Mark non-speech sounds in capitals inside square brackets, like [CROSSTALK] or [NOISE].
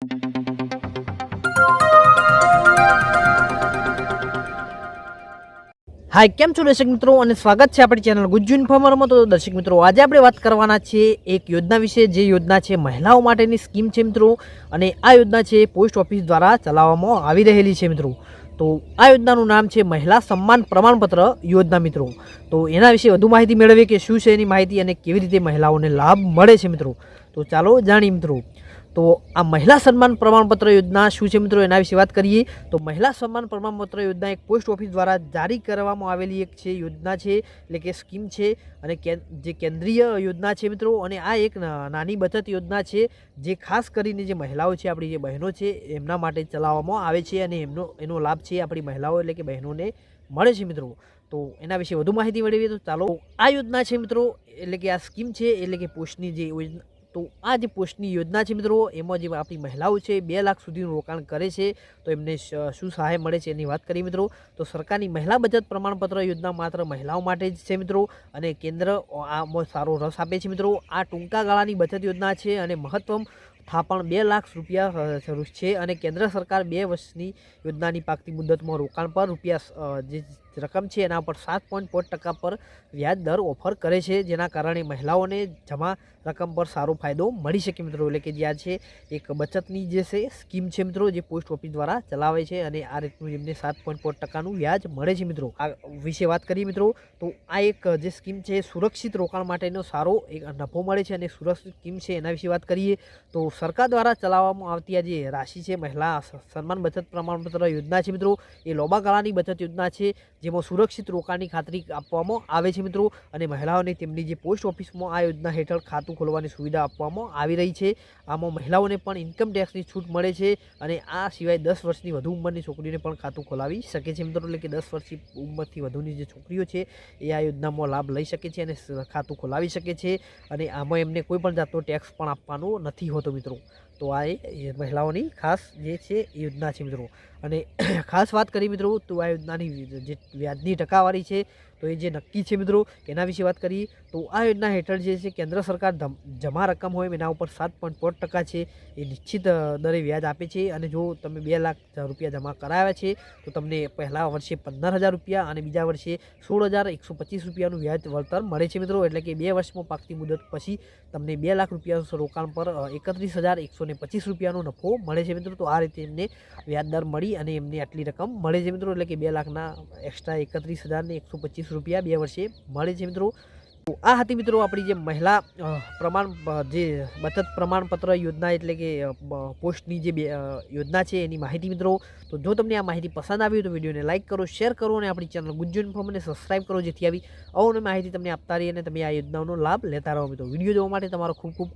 હાય, કેમ છો દર્શક મિત્રો? અને સ્વાગત છે આપણી ચેનલ ગુજ્જુ ઇન્ફોર્મરમાં તો દર્શક મિત્રો, આજે આપણે વાત કરવાના છે એક યોજના વિશે. જે યોજના છે મહિલાઓ માટેની સ્કીમ છે મિત્રો. અને આ યોજના છે પોસ્ટ ઓફિસ દ્વારા ચલાવવામાં આવી રહેલી છે મિત્રો. તો આ યોજનાનું નામ છે મહિલા સન્માન પ્રમાણપત્ર યોજના મિત્રો. તો એના વિશે વધુ માહિતી મેળવીએ કે શું છે એની માહિતી અને કેવી રીતે મહિલાઓને લાભ મળે છે મિત્રો. તો ચાલો જાણીએ મિત્રો. તો આ મહિલા સન્માન પ્રમાણપત્ર યોજના શું છે મિત્રો? એના વિશે વાત કરીએ. તો મહિલા સન્માન પ્રમાણપત્ર યોજના એક પોસ્ટ ઓફિસ દ્વારા જારી કરવામાં આવેલી એક છે, યોજના છે, એટલે કે સ્કીમ છે અને જે કેન્દ્રીય યોજના છે મિત્રો. અને આ એક નાની બચત યોજના છે, જે ખાસ કરીને જે મહિલાઓ છે, આપણી જે બહેનો છે, એમના માટે ચલાવવામાં આવે છે અને એમનો, એનો લાભ છે આપણી મહિલાઓ એટલે કે બહેનોને મળે છે મિત્રો. તો એના વિશે વધુ માહિતી મેળવીએ તો ચાલો. આ યોજના છે મિત્રો, એટલે કે આ સ્કીમ છે, એટલે કે પોસ્ટની જે યોજના તો આ જે પોસ્ટની યોજના છે મિત્રો, એમાં જે આપણી મહિલાઓ છે, બે લાખ સુધીનું રોકાણ કરે છે, તો એમને શું સહાય મળે છે એની વાત કરીએ મિત્રો. તો સરકારની મહિલા બચત પ્રમાણપત્ર યોજના માત્ર મહિલાઓ માટે જ છે મિત્રો, અને કેન્દ્ર આમાં સારો રસ આપે છે મિત્રો. આ ટૂંકા ગાળાની બચત યોજના છે અને મહત્તમ થાપણ બે લાખ રૂપિયા છે અને કેન્દ્ર સરકાર બે વર્ષની યોજનાની પાકતી મુદતમાં રોકાણ પર રૂપિયા જે રકમ છે એના પર સાત પોઈન્ટ પાંચ ટકા પર વ્યાજ દર ઓફર કરે છે, જેના કારણે મહિલાઓને જમા રકમ પર સારો ફાયદો મળી શકે મિત્રો. એટલે કે જે આ છે, એક બચતની જે છે, સ્કીમ છે મિત્રો, જે પોસ્ટ ઓફિસ દ્વારા ચલાવે છે અને આ રીતનું એમને સાત પોઈન્ટ પાંચ ટકાનું વ્યાજ મળે છે મિત્રો. આ વિશે વાત કરીએ મિત્રો, તો આ એક જે સ્કીમ છે, સુરક્ષિત રોકાણ માટેનો સારો એક નફો મળે છે અને સુરક્ષિત સ્કીમ છે એના વિશે વાત કરીએ, તો સરકાર દ્વારા ચલાવવામાં આવતી આ જે રાશિ છે, મહિલા સન્માન બચત પ્રમાણપત્ર યોજના છે મિત્રો. એ લાંબા ગાળાની બચત યોજના છે જેમાં સુરક્ષિત રોકાણની ખાતરી આપવામાં આવે છે મિત્રો. અને મહિલાઓને તેમની જે પોસ્ટ ઓફિસમાં આ યોજના હેઠળ ખાતું ખોલવાની સુવિધા આપવામાં આવી રહી છે. આમાં મહિલાઓને પણ ઇન્કમ ટેક્સની છૂટ મળે છે અને આ સિવાય દસ વર્ષની વધુ ઉંમરની છોકરીઓને પણ ખાતું ખોલાવી શકે છે મિત્રો. એટલે કે દસ વર્ષની ઉંમરથી વધુની જે છોકરીઓ છે, એ આ યોજનામાં લાભ લઈ શકે છે અને ખાતું ખોલાવી શકે છે. અને આમાં એમને કોઈ પણ જાતનો ટેક્સ પણ આપવાનો નથી હોતો મિત્રો. તો આ એ મહિલાઓની ખાસ જે છે યોજના છે મિત્રો. અને [CLEARS THROAT] ખાસ વાત કરી મિત્રો, તો આ યોજનાની જે વ્યાજની ટકાવારી છે, તો એ જે નક્કી છે મિત્રો, એના વિશે વાત કરીએ તો આ યોજના હેઠળ જે છે કેન્દ્ર સરકાર જમા રકમ હોય એના ઉપર સાત પોઈન્ટ પાંચ ટકા છે, એ નિશ્ચિત દરે વ્યાજ આપે છે. અને જો તમે બે લાખ રૂપિયા જમા કરાવ્યા છે, તો તમને પહેલા વર્ષે પંદર હજાર રૂપિયા અને બીજા વર્ષે સોળ હજાર એકસો પચીસ રૂપિયાનું વ્યાજ વળતર મળે છે મિત્રો. એટલે કે બે વર્ષમાં પાકતી મુદત પછી તમને બે લાખ રૂપિયા રોકાણ પર એકત્રીસ હજાર એકસો ને પચીસ રૂપિયાનો નફો મળે છે મિત્રો. તો આ રીતે એમને વ્યાજદર મળી અને એમને આટલી રકમ મળે છે મિત્રો. એટલે કે બે લાખના એક્સ્ટ્રા એકત્રીસ હજારને એકસો પચીસ રૂપિયા બે વર્ષે મળે છે મિત્રો. તો આ હતી મિત્રો આપણી જે મહિલા પ્રમાણ જે બચત પ્રમાણપત્ર યોજના એટલે કે પોસ્ટની જે યોજના છે એની માહિતી મિત્રો. તો જો તમને આ માહિતી પસંદ આવી તો વિડીયોને લાઇક કરો, શેર કરો અને આપણી ચેનલ ગુજ્જુ ઇન્ફોર્મને સબસ્ક્રાઇબ કરો જેથી આવી અવનવી માહિતી તમને આપતા રહી અને તમે આ યોજનાઓનો લાભ લેતા રહો મિત્રો. વીડિયો જોવા માટે તમારો ખૂબ ખૂબ.